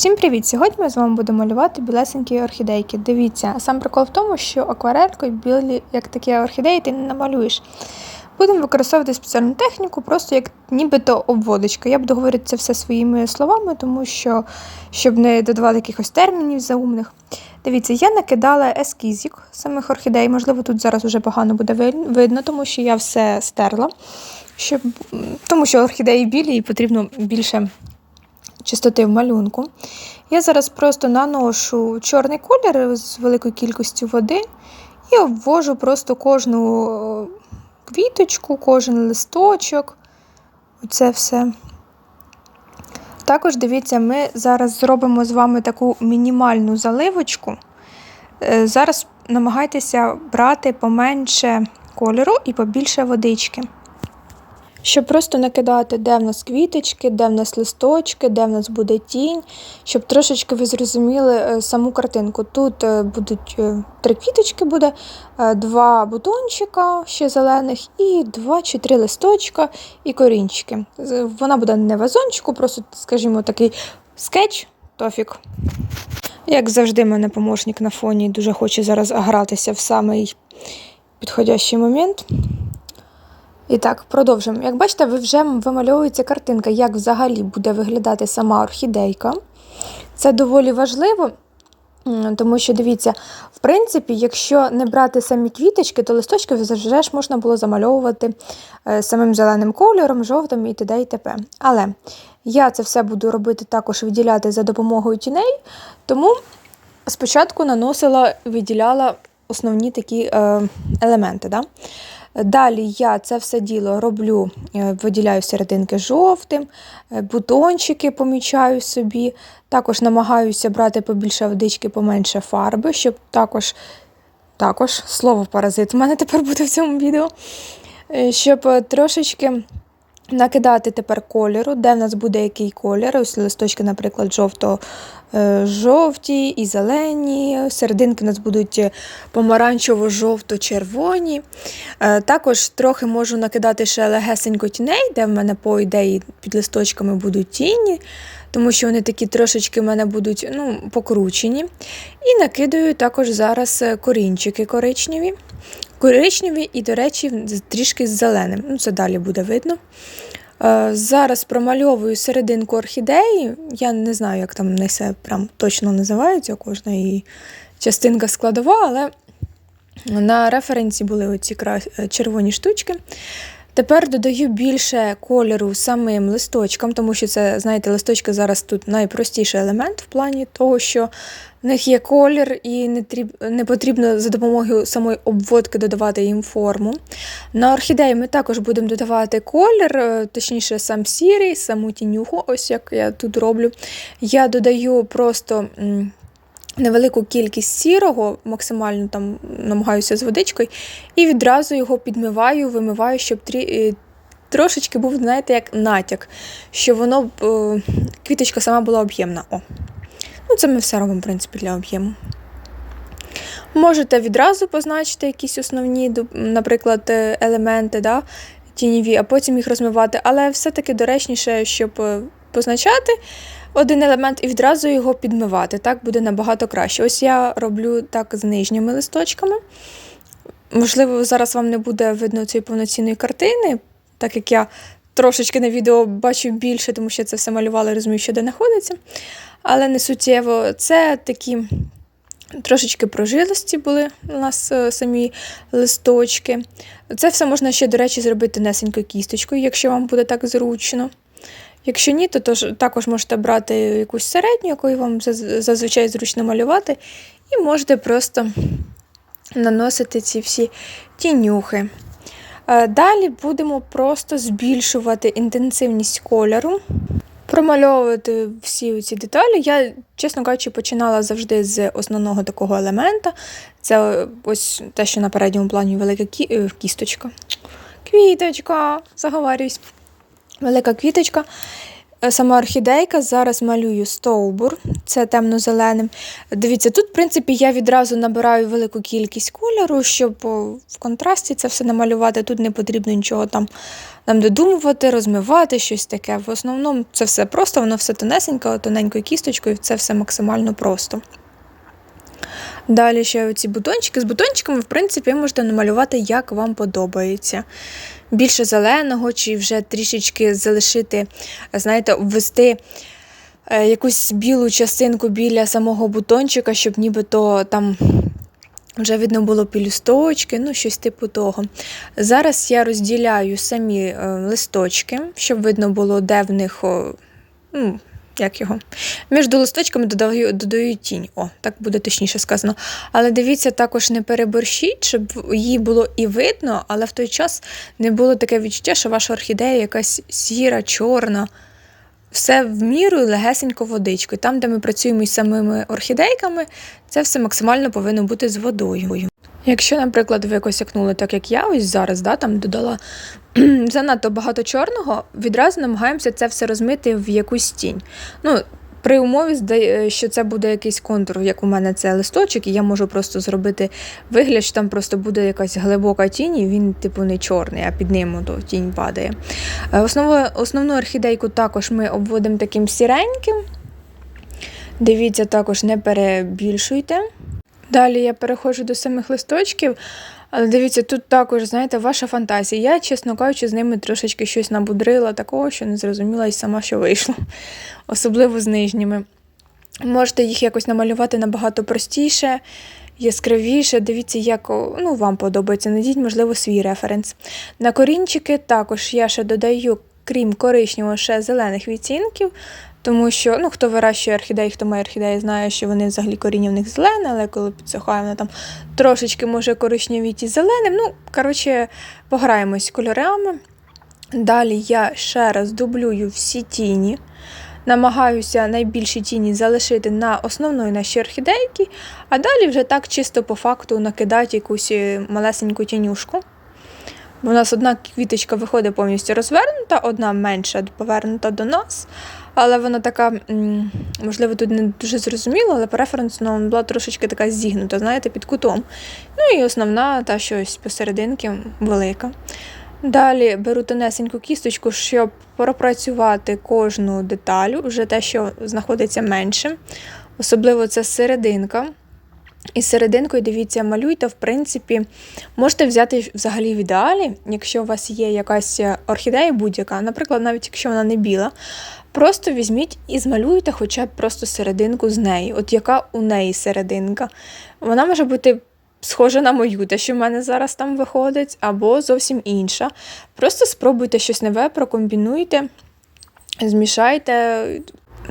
Всім привіт! Сьогодні ми з вами будемо малювати білесенькі орхідейки. Дивіться, сам прикол в тому, що акварелькою білі, як такі орхідеї, ти не намалюєш. Будемо використовувати спеціальну техніку, просто як нібито обводочка. Я буду говорити це все своїми словами, тому що щоб не додавати якихось термінів заумних. Дивіться, я накидала ескізік самих орхідей. Можливо, тут зараз вже погано буде видно, тому що я все стерла. Щоб... Тому що орхідеї білі і потрібно більше чистоти в малюнку. Я зараз просто наношу чорний колір з великою кількістю води і обвожу просто кожну квіточку, кожен листочок. Оце все. Також дивіться, ми зараз зробимо з вами таку мінімальну заливочку. Е, зараз намагайтеся брати поменше кольору і побільше водички. Щоб просто накидати, де в нас квіточки, де в нас листочки, де в нас буде тінь, щоб трошечки ви зрозуміли е, саму картинку. Тут е, будуть е, три квіточки, буде, два бутончика ще зелених, і два чи три листочка і корінчики. Вона буде не вазончику, просто, скажімо, такий скетч, тофік. Як завжди, мене помощник на фоні дуже хоче зараз гратися в самий підходящий момент. І так, продовжуємо. Як бачите, ви вже вимальовується картинка, як взагалі буде виглядати сама орхідейка. Це доволі важливо, тому що, дивіться, в принципі, якщо не брати самі квіточки, то листочки вже ж можна було замальовувати е, самим зеленим кольором, жовтим і т.д. і т.п. Але я це все буду робити також виділяти за допомогою тіней, тому спочатку наносила, виділяла основні такі е, елементи. Да? Далі я це все діло роблю, е, виділяю серединки жовтим, е, бутончики помічаю собі. Також намагаюся брати побільше водички, поменше фарби, щоб також також слово паразит у мене тепер буде в цьому відео. Е, щоб трошечки накидати тепер кольору, де в нас буде який колір. Ось листочки, наприклад, жовто Е, і зелені, серединки у нас будуть помаранчево-жовто-червоні. Е, також трохи можу накидати ще легесенько тіней, де в мене по ідеї під листочками будуть тіні, тому що вони такі трошечки в мене будуть ну, покручені. І накидаю також зараз корінчики коричневі. Коричневі і, до речі, трішки з зеленим. Ну, Це далі буде видно. Е, зараз промальовую серединку орхідеї. Я не знаю, як там несе прям точно називається, кожна її частинка складова, але на референсі були оці червоні штучки. Тепер додаю більше кольору самим листочкам, тому що це, знаєте, листочки зараз тут найпростіший елемент в плані того, що в них є колір і не тріб... не потрібно за допомогою самої обводки додавати їм форму. На орхідеї ми також будемо додавати колір, е, точніше, сам сірий, саму тінюху, ось як я тут роблю. Я додаю просто невелику кількість сірого, максимально там намагаюся з водичкою, і відразу його підмиваю, вимиваю, щоб трі... Е, трошечки був, знаєте, як натяк, щоб воно е, квіточка сама була об'ємна. О. Ну, Це ми все робимо, в принципі, для об'єму. Можете відразу позначити якісь основні, наприклад, е, елементи да, тіньові, а потім їх розмивати, але все-таки доречніше, щоб позначати один елемент і відразу його підмивати. Так буде набагато краще. Ось я роблю так з нижніми листочками. Можливо, зараз вам не буде видно цієї повноцінної картини, так як я трошечки на відео бачу більше, тому що це все малювала і розумію, що де знаходиться. Але не суттєво. Це такі трошечки прожилості були у нас е, самі листочки. Це все можна ще, до речі, зробити несенькою кісточкою, якщо вам буде так зручно. Якщо ні, то тож, також можете брати якусь середню, якою вам зазвичай зручно малювати, і можете просто наносити ці всі тінюхи. Е, далі будемо просто збільшувати інтенсивність кольору, промальовувати всі ці деталі. Я, чесно кажучи, починала завжди з основного такого елемента. Це ось те, що на передньому плані велика е, кісточка. Квіточка, заговарююсь велика квіточка. е, сама орхідейка. Зараз малюю стовбур, це темно-зеленим. Дивіться, тут, в принципі, я відразу набираю велику кількість кольору, щоб в контрасті це все намалювати. Тут не потрібно нічого там нам додумувати, розмивати, щось таке. В основному це все просто, воно все тонесенько, тоненькою кісточкою, це все максимально просто. Далі ще оці бутончики. З бутончиками, в принципі, можете намалювати, як вам подобається. Більше зеленого, чи вже трішечки залишити, знаєте, обвести е, якусь білу частинку біля самого бутончика, щоб нібито там вже видно було пілюсточки, ну щось типу того. Зараз я розділяю самі е, листочки, щоб видно було, де в них. ну, як його? Між листочками додаю, додаю тінь. О, так буде точніше сказано. Але дивіться, також не переборщіть, щоб її було і видно, але в той час не було таке відчуття, що ваша орхідея якась сіра, чорна. Все в міру легесенько водичкою. Там, де ми працюємо із самими орхідейками, це все максимально повинно бути з водою. Якщо, наприклад, ви якось якнули, так як я ось зараз, да, там додала занадто багато чорного, відразу намагаємося це все розмити в якусь тінь. Ну, при умові, що це буде якийсь контур, як у мене це листочок, і я можу просто зробити вигляд, що там просто буде якась глибока тінь, і він, типу, не чорний, а під ним то тінь падає. Е, Основну, основну орхідейку також ми обводимо таким сіреньким. Дивіться, також не перебільшуйте. Далі я переходжу до самих листочків. Але дивіться, тут також, знаєте, ваша фантазія. Я, чесно кажучи, з ними трошечки щось набудрила такого, що не зрозуміла і сама, що вийшло. Особливо з нижніми. Можете їх якось намалювати набагато простіше, яскравіше. Дивіться, як ну, вам подобається. Найдіть, можливо, свій референс. На корінчики також я ще додаю, крім коричневого, ще зелених відтінків. Тому що ну, хто вирощує орхідеї, хто має орхідеї, знає, що вони взагалі коріння в них зелене, але коли підсохає, вона там трошечки може коричневіті зеленим. Ну, коротше, пограємось з кольорами. Далі я ще раз дублюю всі тіні. Намагаюся найбільші тіні залишити на основної нашій орхідейки, а далі вже так чисто по факту накидати якусь е, малесеньку тінюшку. У нас одна квіточка виходить повністю розвернута, одна менша повернута до нас. Але вона така, можливо, тут не дуже зрозуміла, але по референсу вона була трошечки така зігнута, знаєте, під кутом. Ну і основна та щось посерединки велика. Далі беру тонесеньку кісточку, щоб пропрацювати кожну деталю, вже те, що знаходиться менше. Особливо це серединка. І серединкою, дивіться, малюйте, в принципі, можете взяти взагалі в ідеалі, якщо у вас є якась орхідея будь-яка, наприклад, навіть якщо вона не біла, просто візьміть і змалюйте хоча б просто серединку з неї. От яка у неї серединка. Вона може бути схожа на мою, те, що в мене зараз там виходить, або зовсім інша. Просто спробуйте щось нове, прокомбінуйте, змішайте.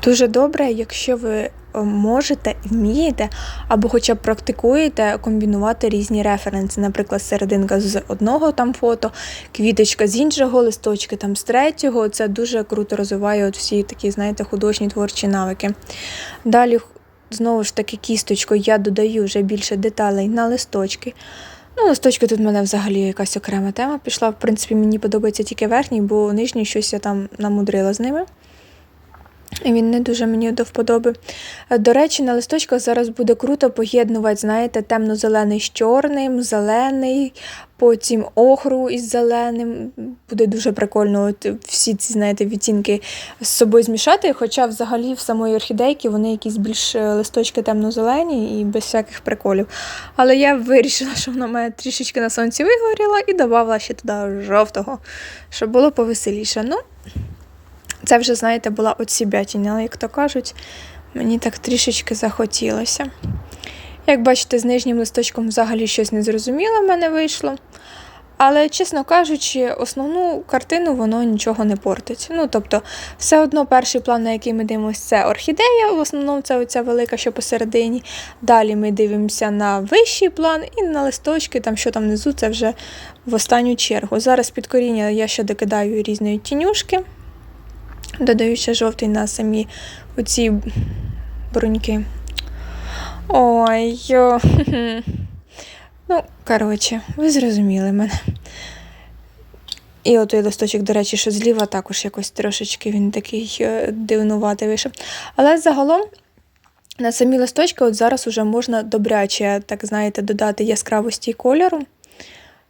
Дуже добре, якщо ви можете вмієте, або хоча б практикуєте комбінувати різні референси. Наприклад, серединка з одного там фото, квіточка з іншого, листочки там з третього. Це дуже круто розвиває от всі такі, знаєте, художні творчі навики. Далі, знову ж таки, кісточкою я додаю вже більше деталей на листочки. Ну, листочки тут в мене взагалі якась окрема тема пішла. В принципі, мені подобається тільки верхній, бо нижній щось я там намудрила з ними. Він не дуже мені до вподоби. Е, До речі, на листочках зараз буде круто поєднувати, знаєте, темно-зелений з чорним, зелений, потім охру із зеленим. Буде дуже прикольно от всі ці, знаєте, відтінки з собою змішати. Хоча взагалі в самої орхідейки вони якісь більш е, листочки темно-зелені і без всяких приколів. Але я вирішила, що вона мене трішечки на сонці вигоріла і додавала ще туди жовтого, щоб було повеселіше. Ну, це вже, знаєте, була оцібятіня, як то кажуть, мені так трішечки захотілося. Як бачите, з нижнім листочком взагалі щось незрозуміле в мене вийшло. Але, чесно кажучи, основну картину воно нічого не портить. Ну, тобто, все одно перший план, на який ми дивимося, це орхідея, в основному це оця велика, що посередині. Далі ми дивимося на вищий план і на листочки, там що там внизу, це вже в останню чергу. Зараз під коріння я ще докидаю різної тінюшки. Додаю ще жовтий на самі оці бруньки. Ой. Ну, коротше, ви зрозуміли мене. І отой листочок, до речі, що зліва також якось трошечки він такий е, дивнуватий вийшов. Але загалом на самі листочки от зараз уже можна добряче, так знаєте, додати яскравості кольору,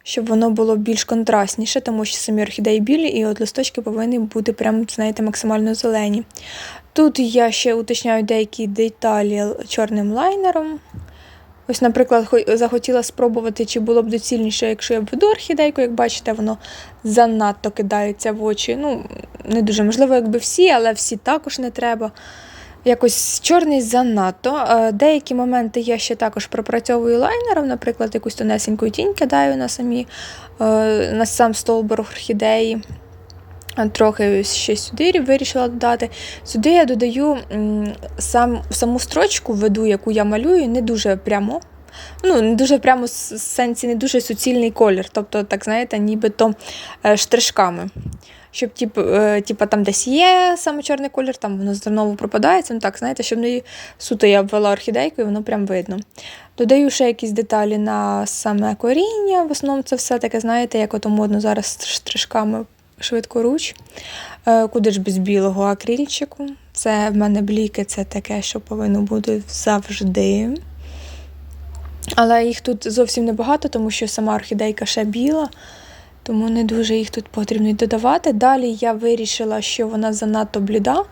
щоб воно було більш контрастніше, тому що самі орхідеї білі, і от листочки повинні бути прям, знаєте, максимально зелені. Тут я ще уточняю деякі деталі чорним лайнером. Ось, наприклад, захотіла спробувати, чи було б доцільніше, якщо я введу орхідейку, як бачите, воно занадто кидається в очі. Ну, не дуже можливо, якби всі, але всі також не треба. Якось чорний занадто. Е, Деякі моменти я ще також пропрацьовую лайнером, наприклад, якусь тонесеньку тінь кидаю на самі, е, на сам стовбур орхідеї. Трохи ще сюди вирішила додати. Сюди я додаю сам, саму строчку веду, яку я малюю, не дуже прямо. Ну, не дуже прямо сенсі, не дуже суцільний колір. Тобто, так знаєте, нібито е, штришками. Щоб тип, е, типа, там десь є саме чорний колір, там воно знову пропадається. Ну так, знаєте, щоб не суто я обвела орхідейку, і воно прям видно. Додаю ще якісь деталі на саме коріння. В основному це все таке, знаєте, як ото модно зараз штришками швидкоруч. Е, Куди ж без білого акрильчику. Це в мене бліки, це таке, що повинно бути завжди. Але їх тут зовсім небагато, тому що сама орхідейка ще біла, тому не дуже їх тут потрібно додавати. Далі я вирішила, що вона занадто бліда,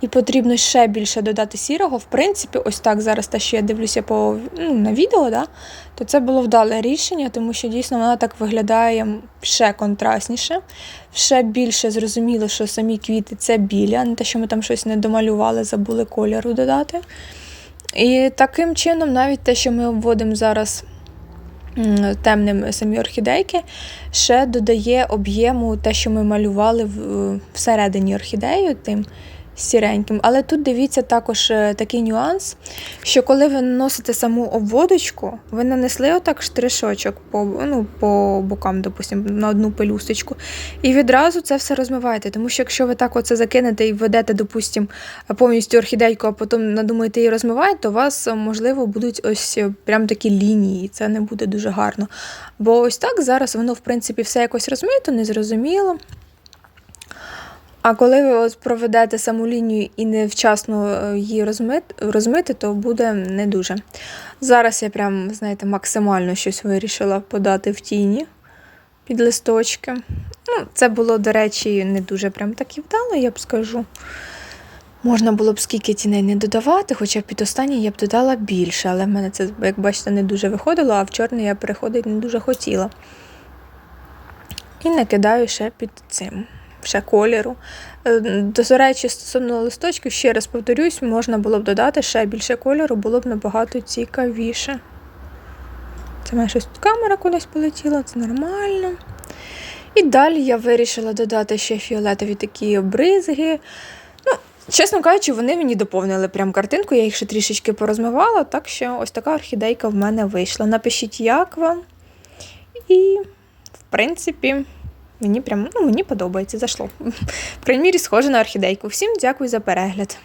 і потрібно ще більше додати сірого. В принципі, ось так зараз те, що я дивлюся по, ну, на відео, да, то це було вдале рішення, тому що дійсно вона так виглядає ще контрастніше, ще більше зрозуміло, що самі квіти це білі, а не те, що ми там щось не домалювали, забули кольору додати. І таким чином, навіть те, що ми обводимо зараз темним самі орхідейки, ще додає об'єму те, що ми малювали всередині орхідею, тим сіреньким. Але тут дивіться також е, такий нюанс, що коли ви наносите саму обводочку, ви нанесли отак штришочок по, ну, по бокам, допустимо, на одну пелюсточку, і відразу це все розмиваєте. Тому що якщо ви так оце закинете і введете, допустимо, повністю орхідейку, а потім надумаєте її розмивати, то у вас, е, можливо, будуть ось е, прям такі лінії, це не буде дуже гарно. Бо ось так зараз воно, в принципі, все якось розмито, незрозуміло. А коли ви от проведете саму лінію і невчасно е, її розмити, розмити, то буде не дуже. Зараз я прям, знаєте, максимально щось вирішила подати в тіні під листочки. Ну, це було, до речі, не дуже прям так і вдало, я б скажу. Можна було б скільки тіней не додавати, хоча під останній я б додала більше, але в мене це, як бачите, не дуже виходило, а в чорний я переходити не дуже хотіла. І накидаю ще під цим, ще кольору. Е, До речі, стосовно листочків, ще раз повторюсь, можна було б додати ще більше кольору, було б набагато цікавіше. Це мене щось камера кудись полетіла, це нормально. І далі я вирішила додати ще фіолетові такі бризги. Ну, чесно кажучи, вони мені доповнили прям картинку, я їх ще трішечки порозмивала, так що ось така орхідейка в мене вийшла. Напишіть, як вам. І, в принципі, мені прям ну, мені подобається, зайшло. В крайній мірі, схоже на орхідейку. Всім дякую за перегляд.